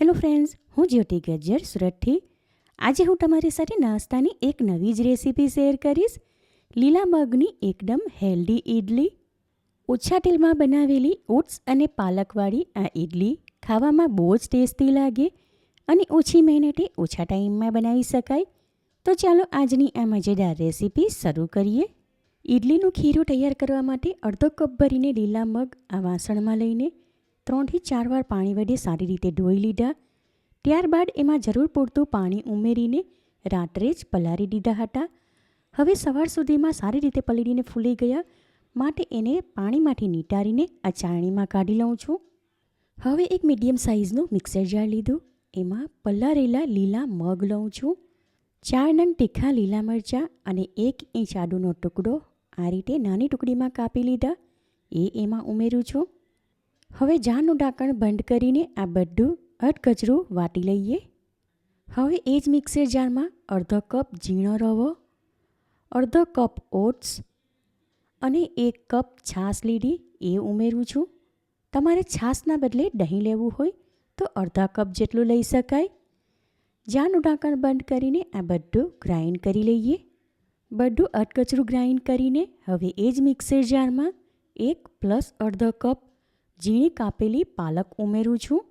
Hello friends, હું જ્યોતિ ગજ્જર, સુરતથી. આજે હું તમારી સાથે નાસ્તાની એક નવી જ રેસીપી શેર કરીશ. લીલા મગની એકદમ હેલ્ધી ઇડલી ઓછા તેલમાં બનાવેલી ઓટ્સ અને પાલકવાળી આ ઇડલી ખાવામાં બહુ જ ટેસ્ટી લાગે અને ઓછી મહેનતે ઓછા ટાઈમમાં બનાવી શકાય. તો ચાલો આજની આ મજેદાર રેસીપી શરૂ કરીએ. ઇડલીનું ખીરું તૈયાર કરવા માટે અડધો કપ ભરીને લીલા મગ આ વાસણમાં લઈને ત્રણથી ચાર વાર પાણી વડે સારી રીતે ધોઈ લીધા. ત્યારબાદ એમાં જરૂર પૂરતું પાણી ઉમેરીને રાત્રે જ પલાળી દીધા હતા. હવે સવાર સુધીમાં સારી રીતે પલળીને ફૂલી ગયા. માટે એને પાણીમાંથી નીટારીને આ ચાળણીમાં કાઢી લઉં છું. હવે એક મીડિયમ સાઇઝનું મિક્સર જાર લીધું. એમાં પલાળેલા લીલા મગ લઉં છું. ચાર નંગ તીખા લીલા મરચાં અને એક ઇંચ આદુનો ટુકડો આ રીતે નાની ટુકડીમાં કાપી લીધા. એ એમાં ઉમેરું છું. હવે જારનું ઢાંકણ બંધ કરીને આ બધું અટકચરું વાટી લઈએ. હવે એ જ મિક્સર જારમાં અડધો કપ ઝીણો રવો, અડધો કપ ઓટ્સ અને એક કપ છાશ લીધી એ ઉમેરું છું. તમારે છાશના બદલે દહીં લેવું હોય તો અડધા કપ જેટલું લઈ શકાય. જારનું ઢાંકણ બંધ કરીને આ બધું ગ્રાઇન્ડ કરી લઈએ. બધું અટકચરું ગ્રાઇન્ડ કરીને હવે એ જ મિક્સર જારમાં એક પ્લસ અડધો કપ ઝીણી કાપેલી પાલક ઉમેરું છું.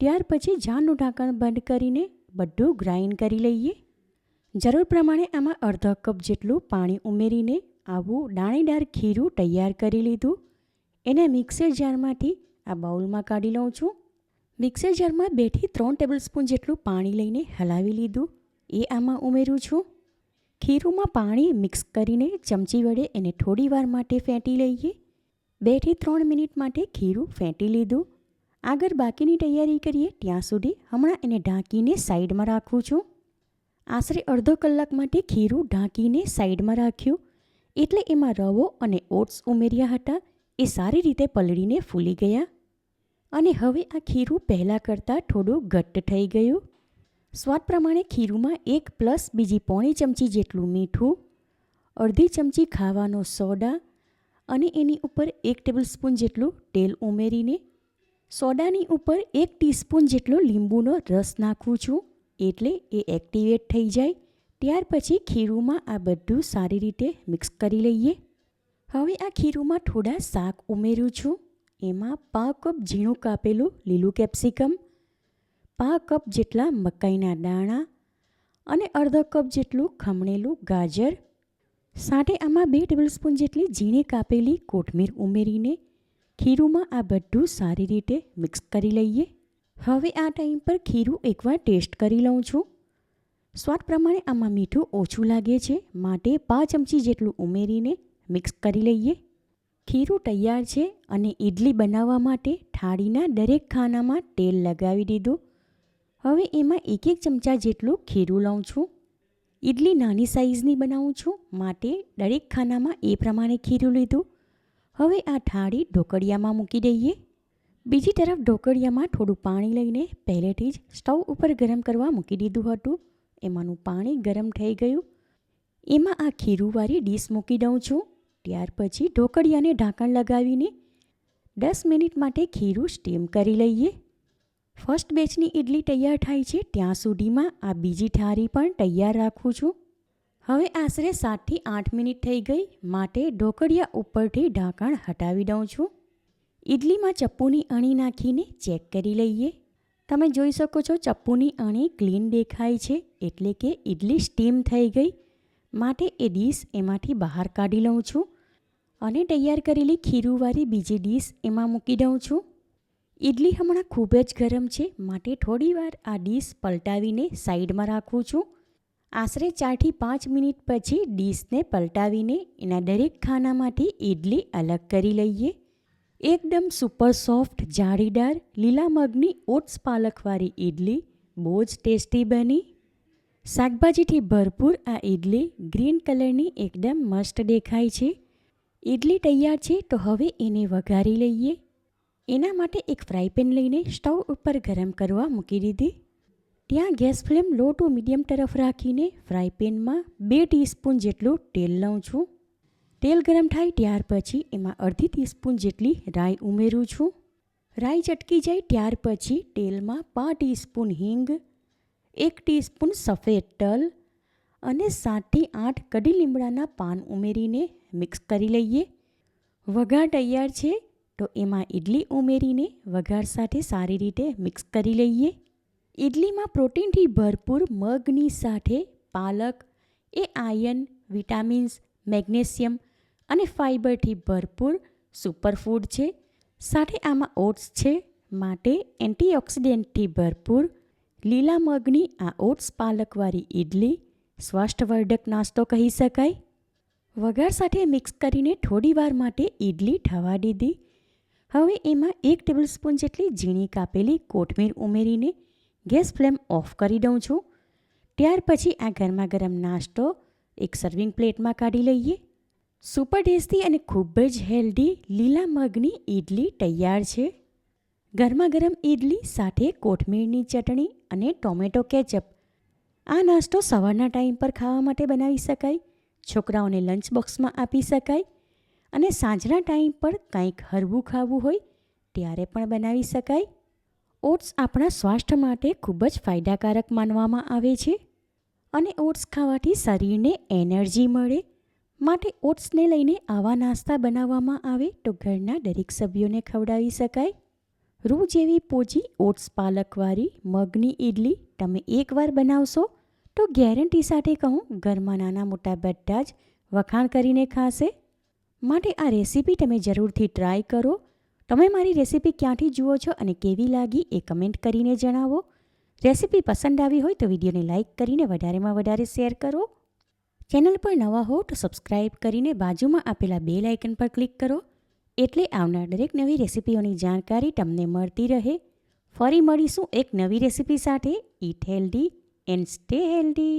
ત્યાર પછી જારનું ઢાંકણ બંધ કરીને બધું ગ્રાઇન્ડ કરી લઈએ. જરૂર પ્રમાણે આમાં અડધો કપ જેટલું પાણી ઉમેરીને આવું દાણેદાર ખીરું તૈયાર કરી લીધું. એને મિક્સર જારમાંથી આ બાઉલમાં કાઢી લઉં છું. મિક્સર જારમાં બેથી ત્રણ ટેબલ સ્પૂન જેટલું પાણી લઈને હલાવી લીધું. એ આમાં ઉમેરું છું. ખીરુંમાં પાણી મિક્સ કરીને ચમચી વડે એને થોડી વાર માટે ફેંટી લઈએ. બેથી ત્રણ મિનિટ માટે ખીરું ફેંટી લીધું. આગળ બાકીની તૈયારી કરીએ ત્યાં સુધી હમણાં એને ઢાંકીને સાઈડમાં રાખું છું. આશરે અડધો કલાક માટે ખીરું ઢાંકીને સાઈડમાં રાખ્યું. એટલે એમાં રવો અને ઓટ્સ ઉમેર્યા હતા. એ સારી રીતે પલળીને ફૂલી ગયા. અને હવે આ ખીરું પહેલાં કરતાં થોડું ઘટ્ટ થઈ ગયું. સ્વાદ પ્રમાણે ખીરુંમાં એક પ્લસ બીજી પોણી ચમચી જેટલું મીઠું, અડધી ચમચી ખાવાનો સોડા અને એની ઉપર એક ટેબલ સ્પૂન જેટલું તેલ ઉમેરીને, સોડાની ઉપર એક ટીસ્પૂન જેટલો લીંબુનો રસ નાખું છું, એટલે એ એક્ટિવેટ થઈ જાય. ત્યાર પછી ખીરુંમાં આ બધું સારી રીતે મિક્સ કરી લઈએ. હવે આ ખીરુંમાં થોડા શાક ઉમેરું છું. એમાં પા કપ ઝીણું કાપેલું લીલું કેપ્સિકમ પા કપ જેટલા મકાઈના દાણા અને અડધો કપ જેટલું ખમણેલું ગાજર સાથે આમાં બે ટેબલસ્પૂન જેટલી ઝીણી કાપેલી કોથમીર ઉમેરીને ખીરુંમાં આ બધું સારી રીતે મિક્સ કરી લઈએ. હવે આ ટાઈમ પર ખીરું એકવાર ટેસ્ટ કરી લઉં છું. સ્વાદ પ્રમાણે આમાં મીઠું ઓછું લાગે છે, માટે પાંચ ચમચી જેટલું ઉમેરીને મિક્સ કરી લઈએ. ખીરું તૈયાર છે અને ઇડલી બનાવવા માટે થાળીના દરેક ખાનામાં તેલ લગાવી દીધું. હવે એમાં એક એક ચમચા જેટલું ખીરું લઉં છું. ઇડલી નાની સાઇઝની બનાવું છું. માટે દરેક ખાનામાં એ પ્રમાણે ખીરું લીધું. હવે આ થાળી ઢોકળિયામાં મૂકી દઈએ. બીજી તરફ ઢોકળિયામાં થોડું પાણી લઈને પહેલેથી જ સ્ટવ ઉપર ગરમ કરવા મૂકી દીધું હતું. એમાંનું પાણી ગરમ થઈ ગયું. એમાં આ ખીરુંવાળી ડીશ મૂકી દઉં છું. ત્યાર પછી ઢોકળિયાને ઢાંકણ લગાવીને દસ મિનિટ માટે ખીરું સ્ટીમ કરી લઈએ. ફર્સ્ટ બેચની ઇડલી તૈયાર થાય છે ત્યાં સુધીમાં આ બીજી થાળી પણ તૈયાર રાખું છું. હવે આશરે સાતથી આઠ મિનિટ થઈ ગઈ માટે ઢોકળિયા ઉપરથી ઢાંકણ હટાવી દઉં છું. ઇડલીમાં ચપ્પુની અણી નાખીને ચેક કરી લઈએ. તમે જોઈ શકો છો ચપ્પુની અણી ક્લીન દેખાય છે એટલે કે ઇડલી સ્ટીમ થઈ ગઈ માટે એ ડીશ એમાંથી બહાર કાઢી લઉં છું. અને તૈયાર કરેલી ખીરુંવાળી બીજી ડીશ એમાં મૂકી દઉં છું. ઇડલી હમણાં ખૂબ જ ગરમ છે. માટે થોડીવાર આ ડીશ પલટાવીને સાઈડમાં રાખું છું. આશરે ચારથી પાંચ મિનિટ પછી ડીશને પલટાવીને એના દરેક ખાનામાંથી ઇડલી અલગ કરી લઈએ. એકદમ સુપર સોફ્ટ જાળીદાર, લીલા મગની ઓટ્સ પાલકવાળી ઇડલી બહુ જ ટેસ્ટી બની. શાકભાજીથી ભરપૂર આ ઇડલી ગ્રીન કલરની એકદમ મસ્ત દેખાય છે. ઇડલી તૈયાર છે તો હવે એને વઘારી લઈએ. એના માટે એક ફ્રાય પેન લઈને સ્ટવ ઉપર ગરમ કરવા મૂકી દીધી. ત્યાં gas flame low to medium તરફ રાખીને ફ્રાય પેનમાં બે ટીસ્પૂન જેટલું તેલ લઉં છું. તેલ ગરમ થાય ત્યાર પછી એમાં અડધી ટીસ્પૂન જેટલી રાઈ ઉમેરું છું. રાઈ ચટકી જાય ત્યાર પછી તેલમાં પાંચ ટીસ્પૂન હિંગ, એક ટીસ્પૂન સફેદ તલ અને સાતથી આઠ કઢી લીમડાના પાન ઉમેરીને મિક્સ કરી લઈએ. વઘાર તૈયાર છે. તો એમાં ઇડલી ઉમેરીને વઘાર સાથે સારી રીતે મિક્સ કરી લઈએ. ઇડલીમાં પ્રોટીનથી ભરપૂર મગની સાથે પાલક, એ આયર્ન, વિટામિન્સ, મેગ્નેશિયમ અને ફાઇબરથી ભરપૂર સુપરફૂડ છે. સાથે આમાં ઓટ્સ છે, માટે એન્ટીઓક્સિડન્ટથી ભરપૂર લીલા મગની આ ઓટ્સ પાલકવાળી ઇડલી સ્વાસ્થ્યવર્ધક નાસ્તો કહી શકાય. વઘાર સાથે મિક્સ કરીને થોડીવાર માટે ઇડલી થવા દીધી. હવે એમાં એક ટેબલસ્પૂન જેટલી ઝીણી કાપેલી કોથમીર ઉમેરીને ગેસ ફ્લેમ ઓફ કરી દઉં છું. ત્યાર પછી આ ગરમા ગરમ નાસ્તો એક સર્વિંગ પ્લેટમાં કાઢી લઈએ. સુપર ટેસ્ટી અને ખૂબ જ હેલ્ધી લીલા મગની ઇડલી તૈયાર છે. ગરમા ગરમ ઇડલી સાથે કોથમીરની ચટણી અને ટોમેટો કેચઅપ. આ નાસ્તો સવારના ટાઈમ પર ખાવા માટે બનાવી શકાય, છોકરાઓને લંચ બોક્સમાં આપી શકાય અને સાંજના ટાઈમ પર કંઈક હરવું ખાવું હોય ત્યારે પણ બનાવી શકાય. ઓટ્સ આપણા સ્વાસ્થ્ય માટે ખૂબ જ ફાયદાકારક માનવામાં આવે છે અને ઓટ્સ ખાવાથી શરીરને એનર્જી મળે. માટે ઓટ્સને લઈને આવા નાસ્તા બનાવવામાં આવે તો ઘરના દરેક સભ્યોને ખવડાવી શકાય. રૂ જેવી પોચી ઓટ્સ પાલકવાળી, મગની ઇડલી તમે એકવાર બનાવશો તો ગેરંટી સાથે કહું, ઘરમાં નાના મોટા બધા જ વખાણ કરીને ખાશે. માટે આ રેસીપી તમે જરૂરથી ટ્રાય કરો. તમે મારી રેસીપી ક્યાંથી જુઓ છો અને કેવી લાગી એ કમેન્ટ કરીને જણાવો. રેસીપી પસંદ આવી હોય તો વિડીયોને લાઇક કરીને વધારેમાં વધારે શેર કરો. ચેનલ પર નવા હો તો સબસ્ક્રાઇબ કરીને બાજુમાં આપેલા બે લાઇકન પર ક્લિક કરો. એટલે આવનાર દરેક નવી રેસીપીઓની જાણકારી તમને મળતી રહે. ફરી મળીશું એક નવી રેસીપી સાથે. Eat healthy and stay healthy.